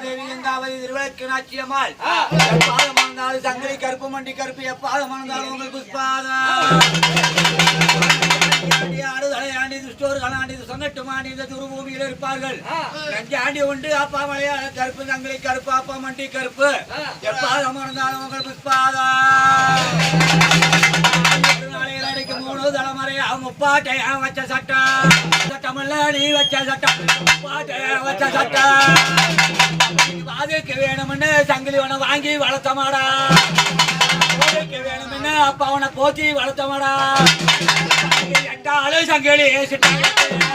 பூமாதேவி எங்காவது திருவிளக்கு நாச்சியம்மாள்? எப்பாதம் வந்தாலும் சங்கிலி கருப்பு மண்டி கருப்பு எப்பாதம் வந்தாலும் உங்கள் புஷ்பாதம் ஆண்டி மாண்டி இந்த துருபூமியில் இருப்பார்கள். நஞ்சாண்டி உண்டு அப்பா மலையாள கருப்பு சங்கிலி கருப்பு அப்பா மண்டி கருப்பு. எப்பாதம் வந்தாலும் உங்கள் அடிக்கு மூணு தலைமுறையா முப்பாட்டையா வச்ச சட்டம் நீ வச்ச சட்டம் முப்பாட்டையா வச்ச சட்டம் அதுக்கு வேணும்னு சங்கிலி உன வாங்கி வளர்த்தமாடா. அதுக்கு வேணும்னு அப்பா உன போத்தி வளர்த்த மாடா சங்கிலி சிட்டாங்க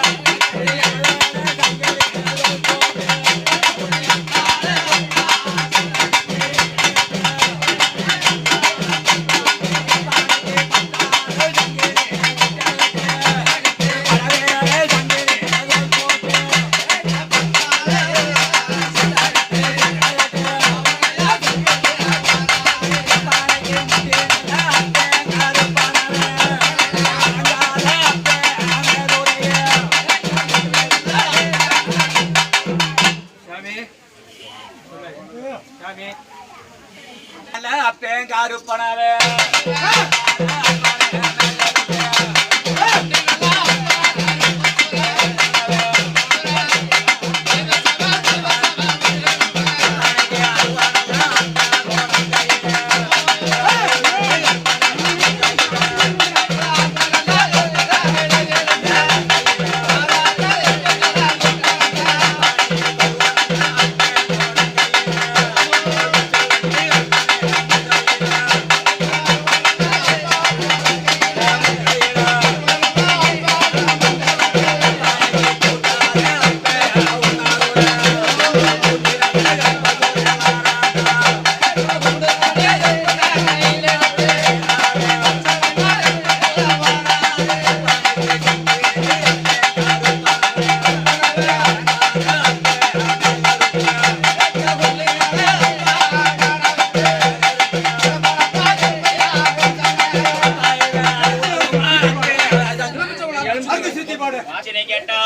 வாசனை கேட்டா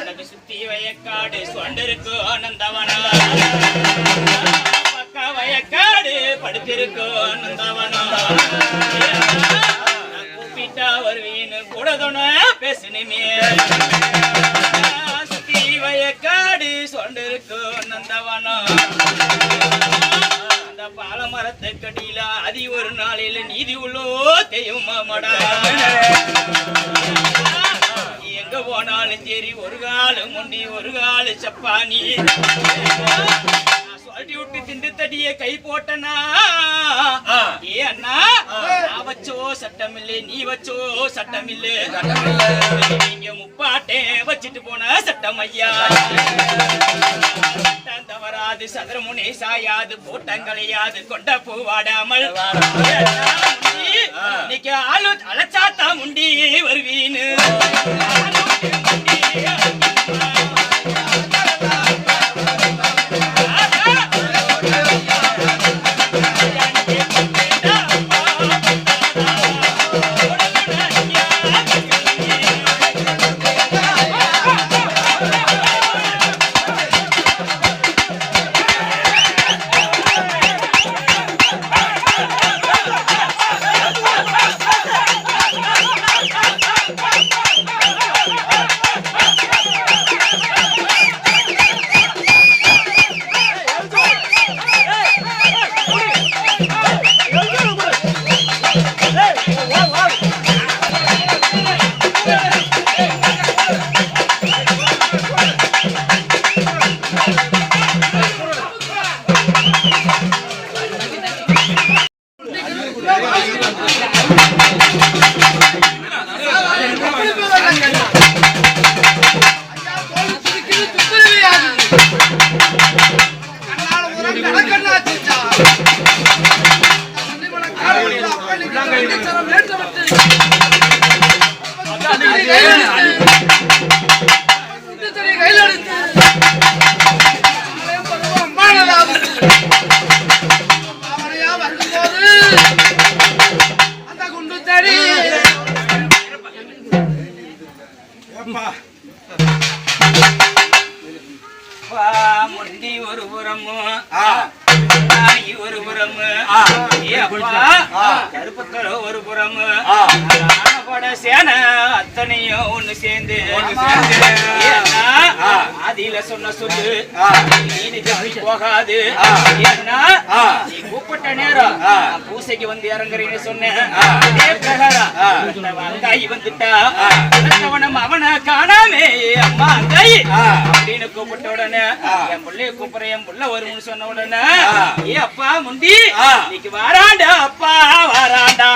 உனக்கு சுத்தி வயக்காடு சொண்டிருக்கு ஆனந்தவனா. பக்க வயக்காடு படுத்திருக்கு ஆனந்தவனா. கூப்பிட்டா வருவீன்னு கூட துணை பேசுனுமே சுத்தி வயக்காடு சொண்டிருக்கு ஆனந்தவனா. பாலமரத்தை கடியில அதி ஒரு நாளில நீதி உள்ளோ தெய்வமாமடா எங்க போனாலும் சரி ஒரு காலு முண்டி ஒரு காலு சப்பானி. சொல்லி விட்டு திண்டு தடிய கை போட்டனா? ஏ அண்ணா நான் வச்சோ சட்டம் இல்ல நீ வச்சோ சட்டம் இல்ல நீங்க முப்பாட்டே வச்சுட்டு போன சட்டம் ஐயா சட்டம் தவறாது சதுரமுனை சாயாது போட்டங்களையாது கொண்ட பூவாடாமல் இன்னைக்கு ஆளு அழைச்சாத்தா முண்டி வருவீன்னு முண்டி ஒரு புறமு ஆ. தாய் ஒரு புறமு ஆ. ஏ அப்பா ஆ. கருப்பத்தர ஒரு புறமு ஆனப்பட சேன அத்தனையும் ஒண்ணு சேர்ந்து. ஆதியில சொன்ன சொல்லு. நீ போகாது. ஏன்னா. நீ கூப்பிட்ட நேரம் பூசைக்கு வந்து இறங்குறேன்னு சொன்னேன் அங்காயி வந்துட்டா ஆ. அடுத்தவனம் அவனை காணாமே அம்மா அங்காயி. அப்படின்னு கூப்பிட்ட உடனே. என் புள்ளைய கூப்பிடுறேன் என் புள்ள வரும்னு சொன்ன உடனே. ஏ அப்பா முண்டி ஆ. இன்னைக்கு வாராண்டா அப்பா வாராண்டா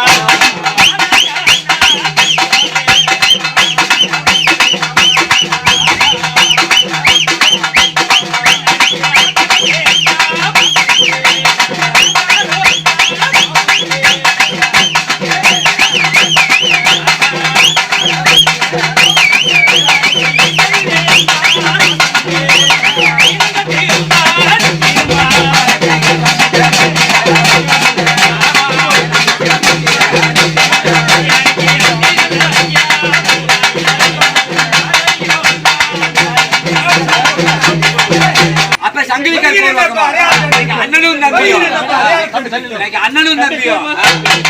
தம்பியும்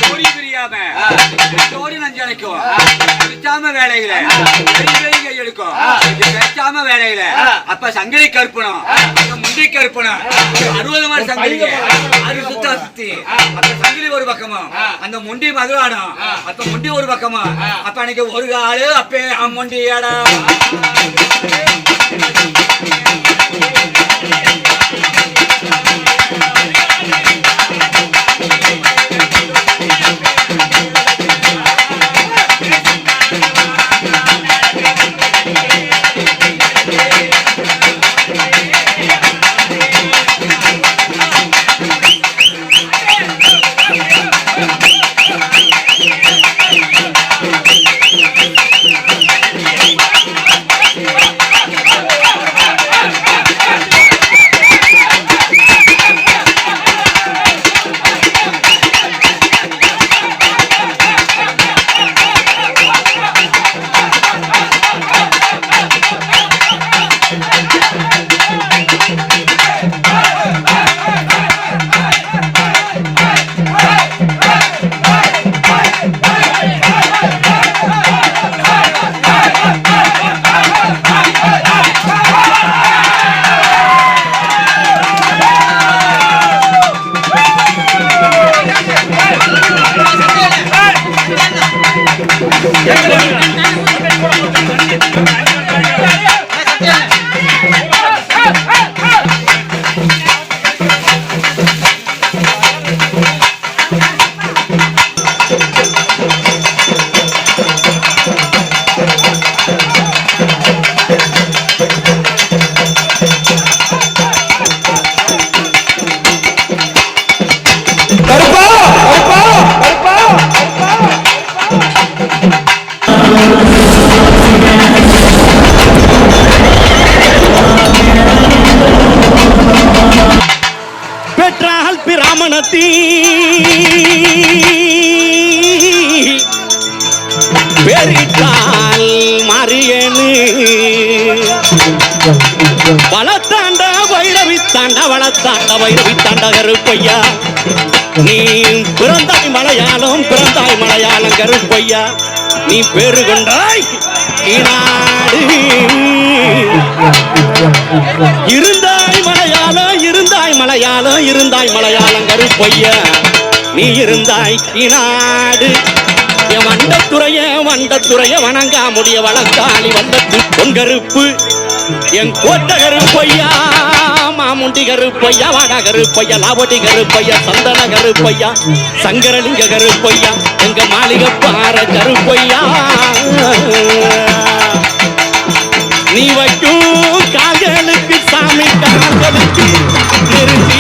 ஜோடி பிரியாம. ஜோடி நஞ்சடைக்கும் பிரிச்சாம வேலையில. கை எடுக்கும் பேசாம வேலையில. அப்ப சங்கிலி கருப்பணும் அப்ப முண்டி கருப்பணும் அறுபது மாதிரி சங்கிலிங்க அது சுத்தா சுத்தி. அப்ப சங்கிலி ஒரு பக்கமும் அந்த முண்டி மதுராடம் அப்ப முண்டி ஒரு பக்கமும் அப்ப அன்னைக்கு ஒரு ஆளு அப்பே முண்டி ஏடா Thank பேரிட்டால் மாரியனு. வளத்தாண்ட வைரவி தாண்ட வளத்தாண்ட வைரவி தாண்ட கருப்பையா. நீ பிறந்தாய் மலையாளம் பிறந்தாய் மலையாளம் கருப்பையா. நீ பேரு கொண்டாய் நாடு இருந்தாய் மலையாளம் இருந்தாய் மலையாளம் இருந்தாய் மலையாளம் கருப்பையா. நீ இருந்தாய் இநாடு வண்டத்துறைய வண்டத்துறைய வணங்கா முடிய வளர்த்தாளி வந்தத்து. பொங்கருப்பு என் கோட்டகரு பொய்யா மாமுண்டி கருப்பையா வாடகரு கருப்பையா லாவடி கருப்பையா சந்தன கருப்பையா சங்கரலிங்க கருப்பையா எங்க மாளிகை பாற கருப்பையா. நீ வைக்கும் காதலுக்கு சாமி கால்களுக்கு நிறுத்தி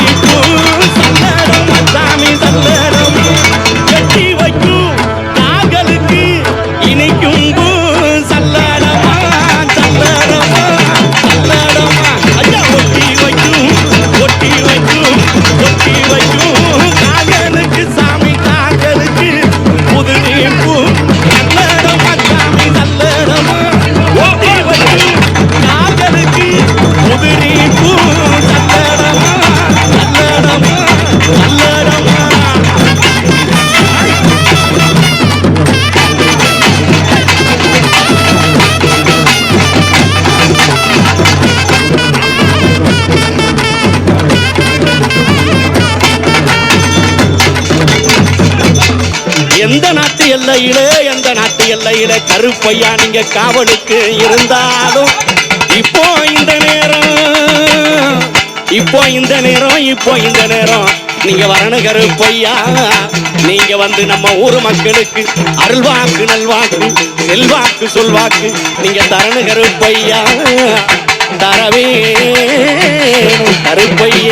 எல்லையில கருப்பையா நீங்க காவலுக்கு இருந்தாலும் இப்போ இந்த நேரம் இப்போ இந்த நேரம் இப்போ இந்த நேரம். நீங்க வரணு கருப்பையா நீங்க வந்து நம்ம ஊர் மக்களுக்கு அருள்வாக்கு நல்வாக்கு செல்வாக்கு சொல்வாக்கு நீங்க தரணு கருப்பையா தரவே கருப்பையா.